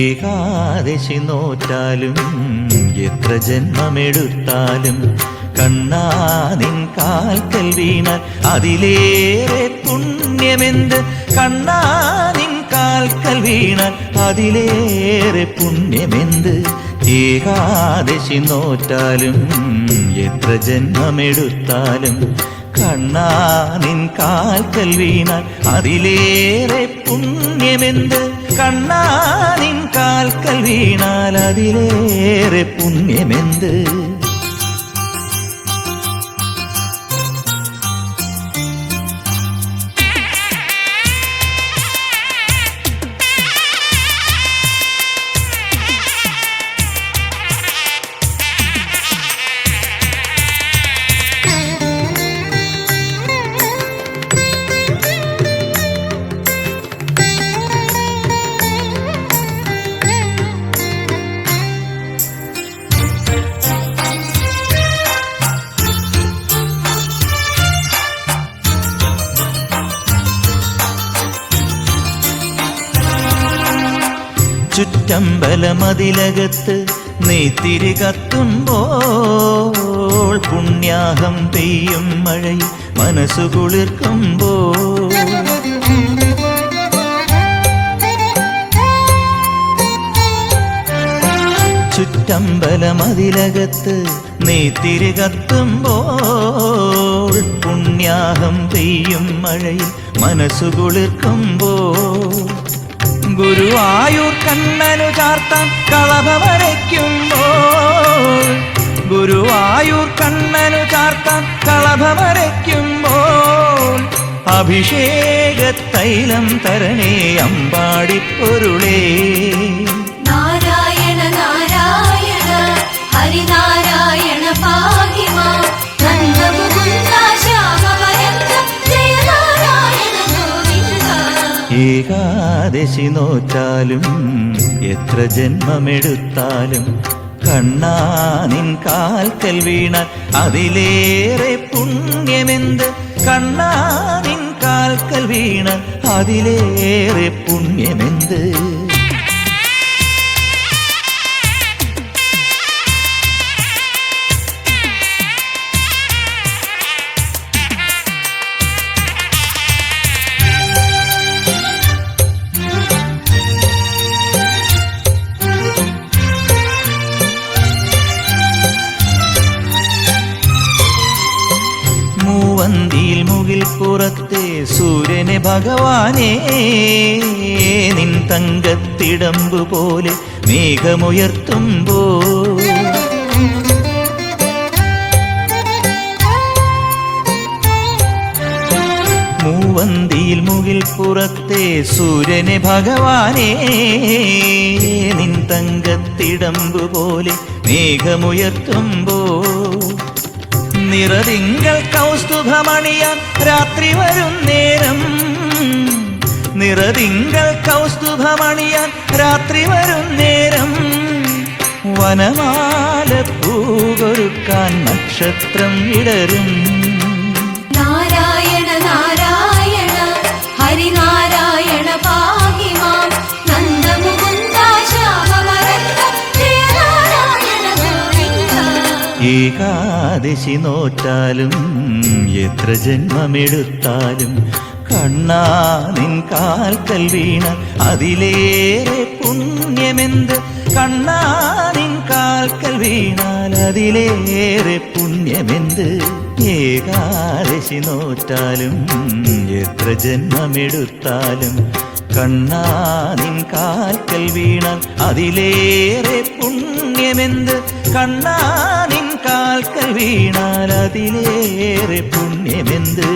ഏകാദശി നോറ്റാലും എത്ര ജന്മമെടുത്താലും കണ്ണാ നിൻ കാൽക്കൽ വീണാൽ അതിലേറെ പുണ്യമെന്ത്? കണ്ണാ നിൻ കാൽക്കൽ വീണാൽ അതിലേറെ പുണ്യമെന്ത്? ഏകാദശി നോറ്റാലും എത്ര ജന്മമെടുത്താലും കണ്ണാ നിൻ കാൽക്കൽ വീണാൽ അതിലേറെ പുണ്യമെന്ത്? കണ്ണാ നിൻ കാൽക്കൽ വീണാൽ അതിലേറെ പുണ്യമെന്ത്? ചുറ്റമ്പലമതിലകത്ത് നീ തിരികത്തുമ്പോൾ പുണ്യാഹം പെയ്യും മഴ മനസ്സു കുളിർക്കുമ്പോൾ ചുറ്റമ്പലമതിലകത്ത് നീ തിരികത്തുമ്പോൾ പുണ്യാഹം പെയ്യും മഴയിൽ മനസ്സു കുളിർക്കുമ്പോൾ ഗുരുവായൂർ കണ്ണനു ചാർത്താൻ കളഭ വരയ്ക്കുമ്പോൾ ഗുരുവായൂർ കണ്ണനു ചാർത്താൻ കളഭ വരയ്ക്കുമ്പോൾ അഭിഷേക തൈലം തരണേ അമ്പാടി അമ്പാടിപ്പൊരുളേ ഏകാദശി നോറ്റാലും എത്ര ജന്മമെടുത്താലും കണ്ണാ നിൻ കാൽക്കൽ വീണ അതിലേറെ പുണ്യമെന്ത്? കണ്ണാ നിൻ കാൽക്കൽ വീണ അതിലേറെ പുണ്യമെന്ത്? പുറത്തെ സൂര്യനെ ഭഗവാനേ നിൻ തങ്കത്തിടമ്പു പോലെ മേഘമുയർത്തുമ്പോ. മൂവന്തിയിൽ മുകിൽ പുറത്തെ സൂര്യനെ ഭഗവാനേ നിൻ തങ്കത്തിടമ്പു പോലെ മേഘമുയർത്തുമ്പോ. നിറതിങ്കൾ കൗസ്തുഭമണിയാൻ രാത്രി വരും നേരം. നിറതിങ്കൾ കൗസ്തുഭമണിയാൻ രാത്രി വരും നേരം. വനമാല പൂകൊരുക്കാൻ നക്ഷത്രം ഇടരും. നാരായണ നാരായണ ഹരിനാരായണ ഏകാദശി നോറ്റാലും എത്ര ജന്മമെടുത്താലും കണ്ണാ നിൻ കാൽക്കൽ വീണ അതിലേറെ പുണ്യമെന്ത്? കണ്ണാ നിൻ കാൽക്കൽ വീണാൽ അതിലേറെ പുണ്യമെന്ത്? ഏകാദശി നോറ്റാലും എത്ര ജന്മമെടുത്താലും കണ്ണാ നിൻ കാൽക്കൽ വീണാൽ അതിലേറെ പുണ്യമെന്ത്? കണ്ണാ നിൻ കാൽക്കൽ വീണാൽ അതിലേറെ പുണ്യമെന്ത്?